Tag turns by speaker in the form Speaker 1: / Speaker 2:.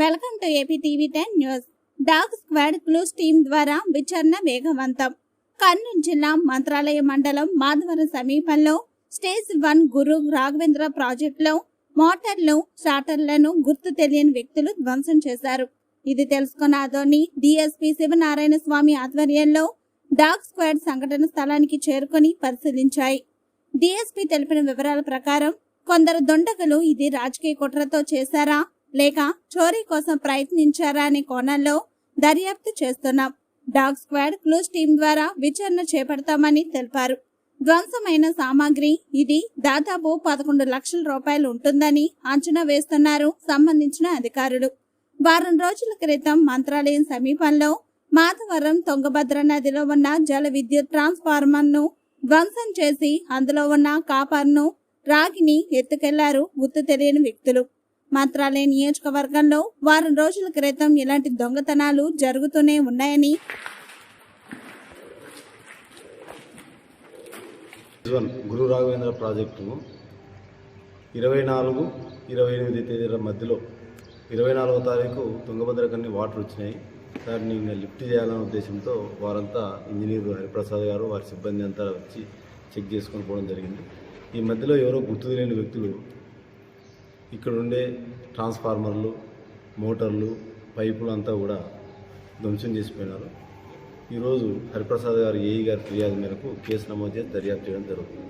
Speaker 1: Welcome to AP TV ten news. Dog squad clues team ద్వారా విచారణ వేగవంతం. కర్నూలు జిల్లా మంత్రాలయ మండలం మాధవరం సమీపంలో స్టేజ్ వన్ గురు రాఘవేంద్ర ప్రాజెక్టులో మోటార్లు స్టార్టర్లను గుర్తు తెలియని వ్యక్తులు ధ్వంసం చేశారు. ఇది తెలుసుకున్న అదోని డిఎస్పీ శివనారాయణ స్వామి ఆధ్వర్యంలో డాగ్ స్క్వాడ్ సంఘటన స్థలానికి చేరుకొని పరిశీలించాయి. డిఎస్పీ తెలిపిన వివరాల ప్రకారం కొందరు దొండగలు ఇది రాజకీయ కుట్రతో చేశారా? లేక చోరీ కోసం ప్రయత్నించారా అనే కోణంలో దర్యాప్తు చేస్తున్నాం. డాగ్ స్క్వాడ్ క్లూస్ టీం ద్వారా విచారణ చేపడతామని తెలిపారు. ధ్వంసమైన సామాగ్రి ఇది దాదాపు పదకొండు లక్షల రూపాయలు ఉంటుందని అంచనా వేస్తున్నారు సంబంధించిన అధికారులు. వారం రోజుల క్రితం మంత్రాలయం సమీపంలో మాధవరం తుంగభద్ర నదిలో ఉన్న జల విద్యుత్ ట్రాన్స్ఫార్మర్ను ధ్వంసం చేసి అందులో ఉన్న కాపర్ను రాగిని ఎత్తుకెళ్ళారు గుర్తు తెలియని వ్యక్తులు. మాత్రాలే నియోజకవర్గంలో వారం రోజుల క్రితం ఇలాంటి దొంగతనాలు జరుగుతూనే ఉన్నాయని
Speaker 2: గురు రాఘవేంద్ర ప్రాజెక్టు ఇరవై నాలుగు ఇరవై ఎనిమిది తేదీల మధ్యలో ఇరవై నాలుగో తారీఖు తుంగభద్రకన్ని వాటర్ వచ్చినాయి. దాన్ని లిఫ్ట్ చేయాలనే ఉద్దేశంతో వారంతా ఇంజనీర్ హరిప్రసాద్ గారు వారి సిబ్బంది అంతా వచ్చి చెక్ చేసుకొని పోవడం జరిగింది. ఈ మధ్యలో ఎవరో గుర్తు తెలియని వ్యక్తులు ఇక్కడ ఉండే ట్రాన్స్ఫార్మర్లు మోటార్లు పైపులు అంతా కూడా ధ్వంసం చేసిపోయినారు. ఈరోజు హరిప్రసాద్ గారు ఏఈ గారి ఫిర్యాదు మేరకు కేసు నమోదు చేసి దర్యాప్తు చేయడం జరుగుతుంది.